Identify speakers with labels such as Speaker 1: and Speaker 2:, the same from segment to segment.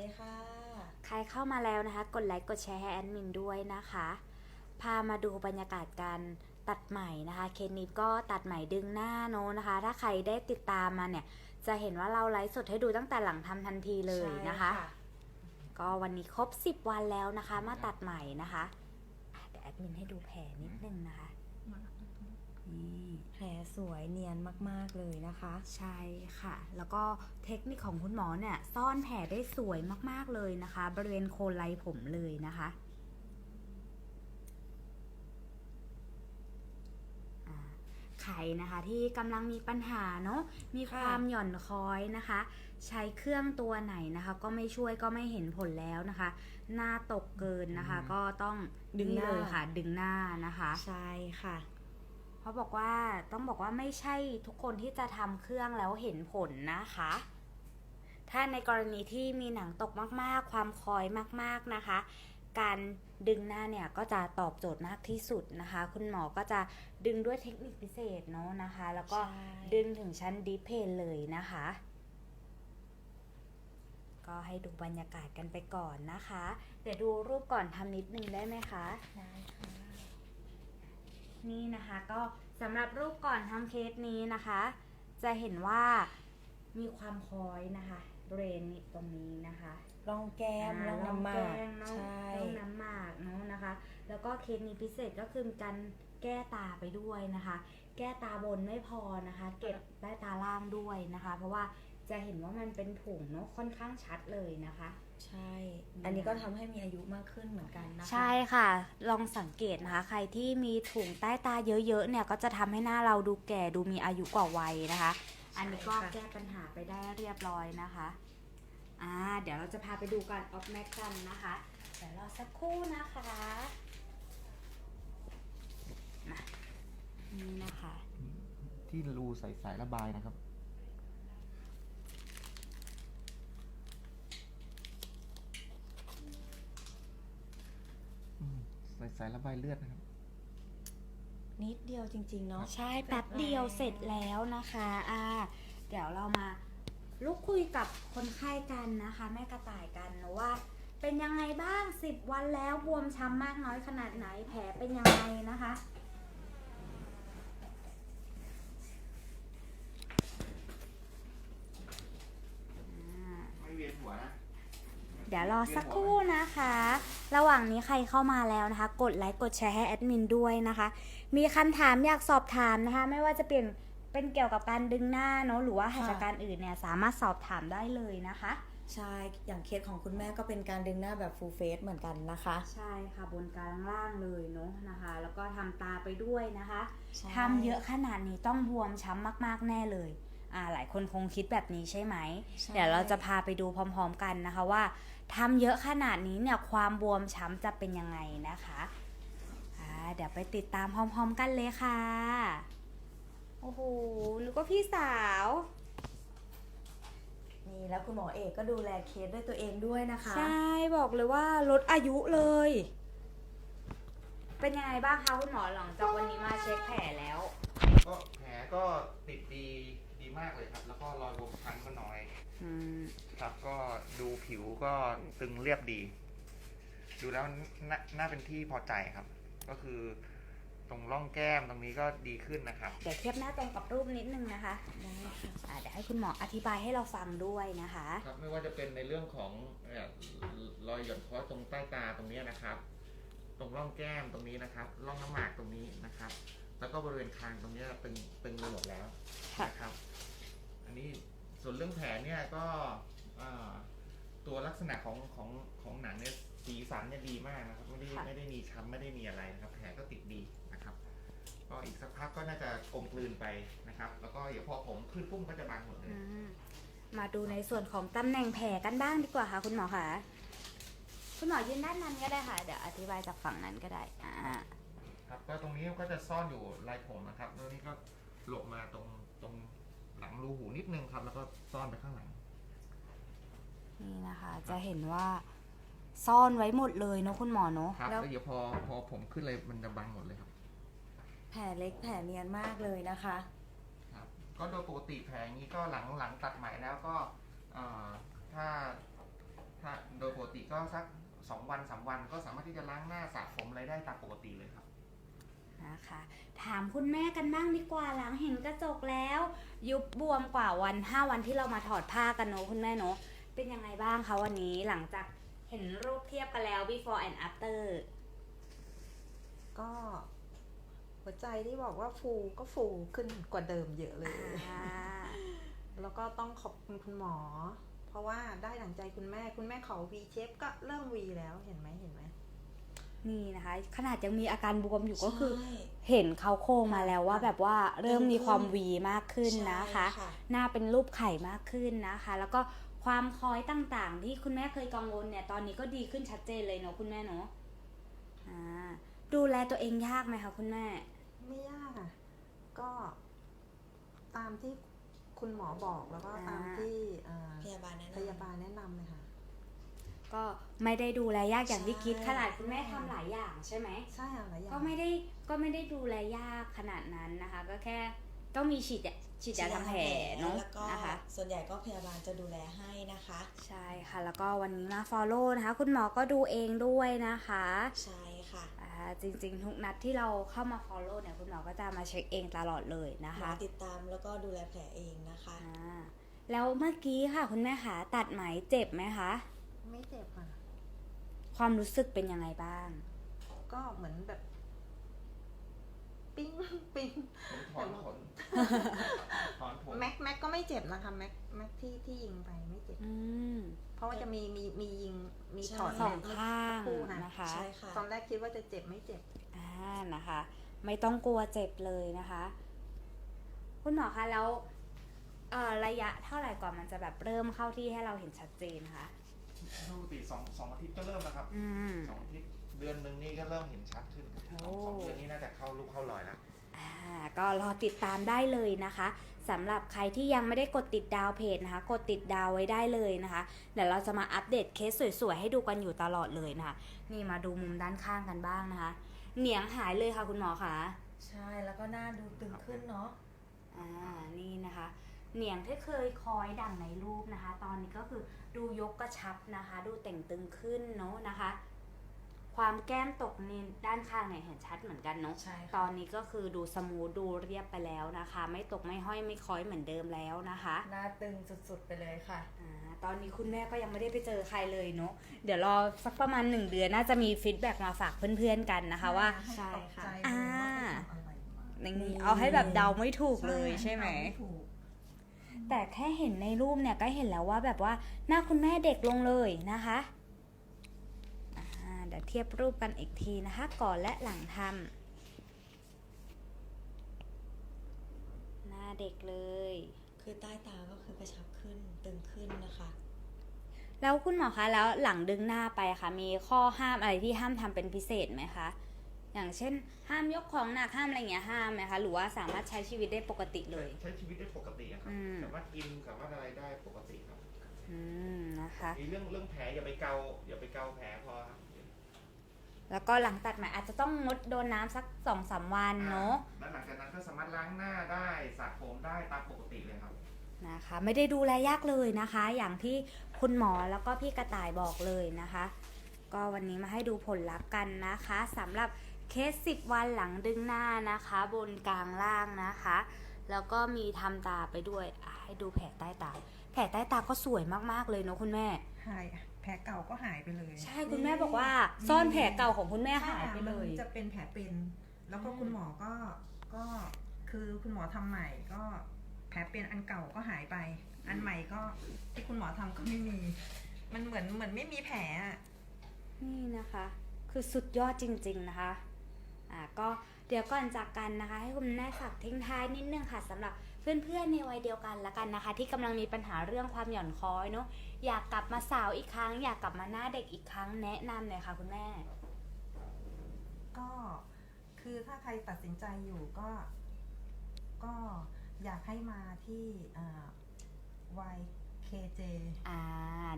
Speaker 1: เลยค่ะ
Speaker 2: ใครเข้ามาแล้วนะคะ กดไลค์กดแชร์ให้แอดมินด้วยนะคะ พามาดูบรรยากาศการตัดใหม่นะคะ เคสนี้ก็ตัดใหม่ดึงหน้าโน้นนะคะ ถ้าใครได้ติดตามมาเนี่ย จะเห็นว่าเราไลฟ์สดให้ดูตั้งแต่หลังทำทันทีเลยนะคะ
Speaker 1: ใช่
Speaker 2: ก็วันนี้ครบ 10 วันแล้วนะคะ มาตัดใหม่นะคะอะเดี๋ยวแอดมินให้ดูแผลนิดนึงนะคะ นี่
Speaker 1: แผลสวยเนียนมากๆเลยนะคะ
Speaker 2: ใช่ค่ะ แล้วก็เทคนิคของคุณหมอเนี่ย ซ่อนแผลได้สวยมากๆเลยนะคะ บริเวณโคนไหล่ผมเลยนะคะอ่าใครนะคะที่กำลังมีปัญหาเนาะมีความหย่อนคล้อยนะคะ ใช้เครื่องตัวไหนนะคะ ก็ไม่ช่วยก็ไม่เห็นผลแล้วนะคะ หน้าตกเกินนะคะ ก็ต้อง
Speaker 1: ดึงหน้า
Speaker 2: เลยค่ะ ดึงหน้านะคะ
Speaker 1: ใช่ค่ะ
Speaker 2: เขาบอกว่าต้องบอกว่าไม่ใช่ทุกคนที่จะทำเครื่องแล้วเห็นผลนะคะ ถ้าในกรณีที่มีหนังตกมากๆ ความคอยมากๆนะคะ การดึงหน้าเนี่ยก็จะตอบโจทย์มากที่สุดนะคะ คุณหมอก็จะดึงด้วยเทคนิคพิเศษเนาะนะคะ แล้วก็
Speaker 1: ใช่
Speaker 2: ดึงถึงชั้นดีเพนเลยนะคะ ก็ให้ดูบรรยากาศกันไปก่อนนะคะ เดี๋ยวดูรูปก่อนทำนิดนึงได้ไหมคะ
Speaker 1: ได้ค่ะ
Speaker 2: นี่นะคะก็สำหรับรูปก่อนทำเคสนี้นะคะ จะเห็นว่ามีความคล้อยนะคะบริเวณนี้ตรงนี้นะคะ
Speaker 1: ร่องแก้มร่องน้ำหมาก
Speaker 2: แก้มเนอะ
Speaker 1: ใช่
Speaker 2: ร่องน้ำหมากเนาะนะคะ แล้วก็เคสนี้พิเศษก็คือมีการแก้ตาไปด้วยนะคะ แก้ตาบนไม่พอนะคะ เก็บใต้ตาล่างด้วยนะคะ เพราะว่าจะเห็นว่ามันเป็นถุงเนาะค่อนข้างชัดเลยนะคะ
Speaker 1: ใช่ อันนี้ก็ทำให้มีอายุมากขึ้นเหมือนกันนะคะ
Speaker 2: ใช่ค่ะ ลองสังเกตนะคะ ใครที่มีถุงใต้ตาเยอะๆเนี่ยก็จะทำให้หน้าเราดูแก่ดูมีอายุกว่าวัยนะคะ อันนี้ก็แก้ปัญหาไปได้เรียบร้อยนะคะอ่าเดี๋ยวเราจะพาไปดูการออฟแม็กกันนะคะ เดี๋ยวรอสักครู่นะคะมานี่นะคะ
Speaker 3: ที่รูใส่สายระบายนะครับ อืม ใส่สายระบายเลือดนะครับ
Speaker 1: นิดเดียวจริง ๆ เนาะ
Speaker 2: ใช่ แป๊บเดียวเสร็จแล้วนะคะอ่าเดี๋ยวเรามาลุกคุยกับคนไข้กันนะคะ แม่กระต่ายกันนะว่า เป็นยังไงบ้าง 10 วันแล้วบวมช้ำมากน้อยขนาดไหน แผลเป็นยังไงนะคะ
Speaker 3: ไม่เวียนหัวนะ
Speaker 2: เดี๋ยวรอสักครู่นะคะ ระหว่างนี้ใครเข้ามาแล้วนะคะ กดไลค์กดแชร์ให้แอดมินด้วยนะคะ มีคำถามอยากสอบถามนะคะ ไม่ว่าจะเปลี่ยนเป็นเกี่ยวกับการดึงหน้าเนาะหรือว่าหัตถการอื่นเนี่ยสามารถสอบถามได้เลยนะคะ
Speaker 1: ใช่ อย่างเคสของคุณแม่ก็เป็นการดึงหน้าแบบ full face เหมือนกันนะคะ
Speaker 2: ใช่ค่ะบนกลางล่างเลยเนาะนะคะ แล้วก็ทำตาไปด้วยนะคะ
Speaker 1: ใช่
Speaker 2: ทำเยอะขนาดนี้ต้องบวมช้ำมากๆแน่เลยอ่า หลายคนคงคิดแบบนี้ใช่ไหม
Speaker 1: ใช่
Speaker 2: เดี๋ยวเราจะพาไปดูพร้อม ๆ กันนะคะว่าทำเยอะขนาดนี้เนี่ยความบวมช้ำจะเป็นยังไงนะคะอ่าเดี๋ยวไปติดตามพร้อม ๆ กันเลยค่ะ โอ้โหนึกว่าพี่สาว
Speaker 1: นี่แล้วคุณหมอเอกก็ดูแลเคสด้วยตัวเองด้วยนะคะ
Speaker 2: ใช่ บอกเลยว่าลดอายุเลย เป็นยังไงบ้างคะคุณหมอหลังจากวันนี้มาเช็คแผลแล้ว
Speaker 3: ก็แผลก็ติดดีดี มากเลยครับ แล้วก็รอยบวมช้ำก็น้อย
Speaker 2: อืม
Speaker 3: ครับก็ดูผิวก็ตึงเรียบดี ดูแล้วน่าน่าเป็นที่พอใจครับ ก็คือ ตรงร่องแก้มตรงนี้ก็ดีขึ้นนะครับ
Speaker 2: เดี๋ยวเทียบหน้าตรงกับรูปนิดนึงนะคะ
Speaker 1: ได้ค่ะ
Speaker 2: อ่าเดี๋ยวให้คุณหมออธิบายให้เราฟังด้วยนะคะ
Speaker 3: ครับไม่ว่าจะเป็นในเรื่องของเอ่อรอยหย่อนคล้อยตรงใต้ตาตรงเนี้ยนะครับ ตรงร่องแก้มตรงนี้นะครับ ร่องน้ำหมากตรงนี้นะครับ แล้วก็บริเวณคางตรงเนี้ยตึงตึงไปหมดแล้ว
Speaker 2: ค่ะ
Speaker 3: นะครับ อันนี้ส่วนเรื่องแผลเนี่ยก็เอ่อตัวลักษณะของของของหนังเนี่ยสีสันเนี่ยดีมากนะครับ ไม่ได้ไม่ได้มีช้ำไม่ได้มีอะไรนะครับ แผลก็ติดดีนะครับ ก็อีกสักพักก็น่าจะกลมกลืนไปนะครับ แล้วก็เดี๋ยวพอผมขึ้นปุ้มก็จะบางหมดเลย
Speaker 2: อืมมาดูในส่วนของตำแหน่งแผลกันบ้างดีกว่าค่ะ คุณหมอคะคุณหมอยืนด้านนั้นก็ได้ค่ะ เดี๋ยวอธิบายจากฝั่งนั้นก็ได้ อ่า
Speaker 3: ครับ ก็ตรงนี้ก็จะซ่อนอยู่ลายผมนะครับแล้วนี่ก็หลบมาตรงตรงหลังรูหูนิดนึงครับ แล้วก็ซ่อนไปข้างหลัง
Speaker 2: นี่นะคะ จะเห็นว่าซ่อนไว้หมดเลยเนอะคุณหมอเนอะ
Speaker 3: ครับ
Speaker 1: แล้
Speaker 3: แล้ววเดี๋ยวพอพอผมขึ้นเลยมันจะบังหมดเลยครับ
Speaker 1: แผลเล็กแผลเนียนมากเลยนะคะ
Speaker 3: ครับก็โดยปกติแผลอย่างนี้ก็หลังหลังตัดใหม่แล้วก็เอ่อถ้าถ้าโดยปกติก็สักสองวันสามวันก็สามารถที่จะล้างหน้าสระผมอะไรได้ตามปกติเลยครับ
Speaker 2: นะคะ ถามคุณแม่กันบ้างดีกว่าหลังเห็นกระจกแล้ว ยุบบวมกว่าวัน 5 วันที่เรามาถอดผ้ากันเนอะคุณแม่เนอะเป็นยังไงบ้างคะวันนี้หลังจากเห็นรูปเทียบกันแล้ว before and after
Speaker 4: ก็หัวใจที่บอกว่าฟูก็ฟูขึ้นกว่าเดิมเยอะเลย
Speaker 2: อ่า
Speaker 4: แล้วก็ต้องขอบคุณคุณหมอ เพราะว่าได้ดังใจคุณแม่ คุณแม่ขอ V shape ก็เริ่ม V แล้วเห็นไหมเห็นไหม
Speaker 2: นี่นะคะ ขนาดยังมีอาการบวมอยู่ก็คือ
Speaker 1: ใช่
Speaker 2: เห็นเขาโครงมาแล้วว่าแบบว่าเริ่มมีความหวีมากขึ้นนะคะ
Speaker 1: ใช่
Speaker 2: หน้าเป็นรูปไข่มากขึ้นนะคะ แล้วก็ความคล้อยต่างๆ ที่คุณแม่เคยกังวลเนี่ยตอนนี้ก็ดีขึ้นชัดเจนเลยเนาะคุณแม่เนาะอ่าดูแลตัวเองยากไหมคะคุณแม่
Speaker 4: ไม่ยากอะก็ ตามที่คุณหมอบอกแล้วก็
Speaker 2: อ่า
Speaker 4: ตามที่เอ่อ
Speaker 1: พยาบาลแนะนำ
Speaker 4: พยาบาลแนะนำเลยค่ะ
Speaker 2: ก็ไม่ได้ดูแลยากอย่างที่คิด
Speaker 1: ใช่
Speaker 2: ขนาดคุณแม่ทำหลายอย่างใช่ไหม
Speaker 4: ใช่ค่ะหลายอย่าง
Speaker 2: ก็ไม่ได้ก็ไม่ได้ดูแลยากขนาดนั้นนะคะ ก็แค่ต้องมีฉีดยาฉีดยาทำแผลเนาะ
Speaker 1: แล้วก็
Speaker 2: นะคะ
Speaker 1: ส่วนใหญ่ก็พยาบาลจะดูแลให้นะคะ
Speaker 2: ใช่ค่ะ แล้วก็วันนี้มา follow นะคะ คุณหมอก็ดูเองด้วยนะคะ
Speaker 1: ใช่ค่ะ
Speaker 2: อ่าจริงๆ ทุกนัดที่เราเข้ามา follow เนี่ยคุณหมอก็จะมาเช็คเองตลอดเลยนะ
Speaker 1: หมอ
Speaker 2: คะ
Speaker 1: ติดตามแล้วก็ดูแลแผลเองนะคะ
Speaker 2: อ่าแล้วเมื่อกี้ค่ะคุณแม่คะตัดไหมเจ็บไหมคะ
Speaker 4: ไม่เจ็บอะ
Speaker 2: ความรู้สึกเป็นยังไงบ้าง
Speaker 4: ก็เหมือนแบบ ปิ้งปิ้ง
Speaker 3: ผมถอนขนถอนผม
Speaker 4: แม็กแม็กก็ไม่เจ็บนะคะแม็กแม็กที่ที่ยิงไปไม่เจ็บ
Speaker 2: อืม
Speaker 4: เพราะว่าจะมีมีมียิงมี
Speaker 1: ใช่
Speaker 4: ถอด
Speaker 2: สอง
Speaker 4: แม็ก
Speaker 2: ข้าง
Speaker 4: คู่นะ
Speaker 2: นะคะ
Speaker 1: ใช่ค่ะ
Speaker 4: ตอนแรกคิดว่าจะเจ็บไม่เจ็บ
Speaker 2: อ่านะคะ ไม่ต้องกลัวเจ็บเลยนะคะ คุณหมอคะแล้วเอ่อระยะเท่าไหร่ก่อนมันจะแบบเริ่มเข้าที่ให้เราเห็นชัดเจนคะ
Speaker 3: ปกติสองสองอาทิตย์ก็เริ่มแล้วครับ
Speaker 2: อืม
Speaker 3: สองอาทิตย์เดือนหนึ่งนี่ก็เริ่มเห็นชัดขึ้นสอง
Speaker 2: โอ้
Speaker 3: สองเดือนนี้น่าจะเข้ารูปเข้ารอยแล้ว
Speaker 2: อ่าก็รอติดตามได้เลยนะคะสำหรับใครที่ยังไม่ได้กดติดดาวเพจนะคะ กดติดดาวไว้ได้เลยนะคะเดี๋ยวเราจะมาอัปเดตเคสสวยๆให้ดูกันอยู่ตลอดเลยนะคะ นี่มาดูมุมด้านข้างกันบ้างนะคะ เหนียงหายเลยค่ะคุณหมอคะ
Speaker 1: ใช่แล้วก็หน้าดูตึงขึ้นเนาะ
Speaker 2: อ่านี่นะคะ เหนียงที่เคยคอยดั่งในรูปนะคะ ตอนนี้ก็คือ ดูยกกระชับนะคะ ดูแต่งตึงขึ้นเนาะนะคะ ความแก้มตกนี่ด้านข้างเนี่ยเห็นชัดเหมือนกันเนาะ
Speaker 1: ใช่
Speaker 2: ต
Speaker 1: ค่ะ
Speaker 2: อนนี้ก็คือดูสมูทดูเรียบไปแล้วนะคะ ไม่ตกไม่ห้อยไม่คล้อยเหมือนเดิมแล้วนะคะ
Speaker 1: หน้าตึงสุดๆไปเลยค่ะ
Speaker 2: อ่าตอนนี้คุณแม่ก็ยังไม่ได้ไปเจอใครเลยเนาะ เดี๋ยวรอสักประมาณหนึ่งเดือนน่าจะมีฟีดแบ็กมาฝากเพื่อนๆกันนะคะว่า
Speaker 1: ใช่ค่ะ
Speaker 2: อ่า
Speaker 4: อะไรมา
Speaker 2: นี่เอาให้แบบเดาไม่ถูกเลยใช่ไหม
Speaker 4: เดาไม่ถูก
Speaker 2: แต่แค่เห็นในรูปเนี่ยก็เห็นแล้วว่าแบบว่าหน้าคุณแม่เด็กลงเลยนะคะอ่าเดี๋ยวเทียบรูปกันอีกทีนะคะ ก่อนและหลังทำหน้าเด็กเลย
Speaker 1: คือใต้ตาก็คือกระชับขึ้นตึงขึ้นนะคะ
Speaker 2: แล้วคุณหมอคะแล้วหลังดึงหน้าไปค่ะ มีข้อห้ามอะไรที่ห้ามทำเป็นพิเศษไหมคะ อย่างเช่น ห้ามยกของหนักห้ามอะไรอย่างเงี้ยห้ามไหมคะหรือว่าสามารถใช้ชีวิตได้ปกติเลย
Speaker 3: ใช้ชีวิตได้ปกติอะครับ
Speaker 2: อืม
Speaker 3: สามารถกินสามารถอะไรได้ปกติครับ
Speaker 2: อืมนะคะ
Speaker 3: มีเรื่องเรื่องแผลอย่าไปเกาอย่าไปเกาแผลพอครับ
Speaker 2: แล้วก็หลังตัดไหมอาจจะต้องงดโดนน้ำสักสองสามวันเนาะ
Speaker 3: แล้วหลังจากนั้นก็สามารถล้างหน้าได้สระผมได้ตามปกติเลยครับ
Speaker 2: นะคะ ไม่ได้ดูแลยากเลยนะคะ อย่างที่คุณหมอแล้วก็พี่กระต่ายบอกเลยนะคะ ก็วันนี้มาให้ดูผลลัพธ์กันนะคะสำหรับ เคส10วันหลังดึงหน้านะคะ บนกลางล่างนะคะ แล้วก็มีทำตาไปด้วยอะให้ดูแผลใต้ตา แผลใต้ตาก็สวยมากๆเลยเนอะคุณแม่
Speaker 4: หายแผลเก่าก็หายไปเลย
Speaker 2: ใช่คุณแม่บอกว่า ซ่อนแผลเก่าของคุณแม่หายไปเลย
Speaker 4: ใช่ค่ะมันจะเป็นแผลเป็น แล้วก็
Speaker 2: อืม
Speaker 4: คุณหมอก็ก็คือคุณหมอทำใหม่ก็แผลเป็นอันเก่าก็หายไป อันใหม่ก็ที่คุณหมอทำก็ไม่มี มันเหมือนเหมือนไม่มีแผลอะ
Speaker 2: นี่นะคะ คือสุดยอดจริง ๆนะคะ อ่าก็เดี๋ยวก่อนจากกันนะคะ ให้คุณแม่ฝากทิ้งท้ายนิดนึงค่ะสำหรับเพื่อนๆในวัยเดียวกันละกันนะคะ ที่กำลังมีปัญหาเรื่องความหย่อนคล้อยเนาะอยากกลับมาสาวอีกครั้ง อยากกลับมาหน้าเด็กอีกครั้งแนะนำหน่อยค่ะคุณแม่
Speaker 4: ก็คือถ้าใครตัดสินใจอยู่ก็ ก็อยากให้มาที่อ่า YKJ
Speaker 2: อ่า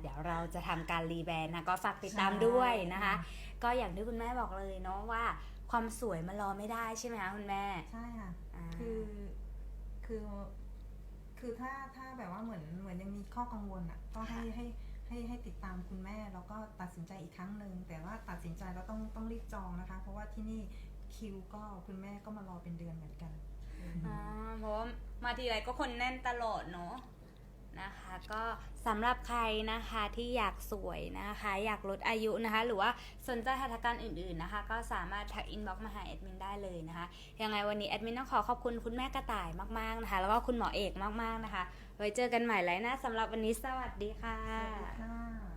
Speaker 2: เดี๋ยวเราจะทำการรีแบรนด์นะ ก็ฝากติดตามด้วยนะคะ ก็อย่างที่คุณแม่บอกเลยเนาะว่า ความสวยมันรอไม่ได้ใช่ไหมคะคุณแม่
Speaker 4: ใช่ค่ะ
Speaker 2: อ่า
Speaker 4: คือคือคือถ้าถ้าแบบว่าเหมือนเหมือนยังมีข้อกังวลอะก็ให้ให้ให้ให้ติดตามำคุณแม่แล้วก็ตัดสินใจอีกครั้งหนึ่งแต่ว่าตัดสินใจแล้วต้องต้องรีบจองนะคะ เพราะว่าที่นี่คิวก็คุณแม่ก็มารอเป็นเดือนเหมือนกัน
Speaker 2: อ๋อเพราะว่ามาทีไรก็คนแน่นตลอดเนาะนะคะ ก็สำหรับใครนะคะที่อยากสวยนะคะ อยากลดอายุนะคะ หรือว่าสนใจหัตถการอื่นๆนะคะ ก็สามารถทักอินบ็อกมาหาแอดมินได้เลยนะคะยังไงวันนี้แอดมินต้องขอขอบคุณคุณแม่กระต่ายมากๆนะคะ แล้วก็คุณหมอเอกมากๆนะคะ ไว้เจอกันใหม่ไลน์หน้าสำหรับวันนี้สวัสดีค่ะ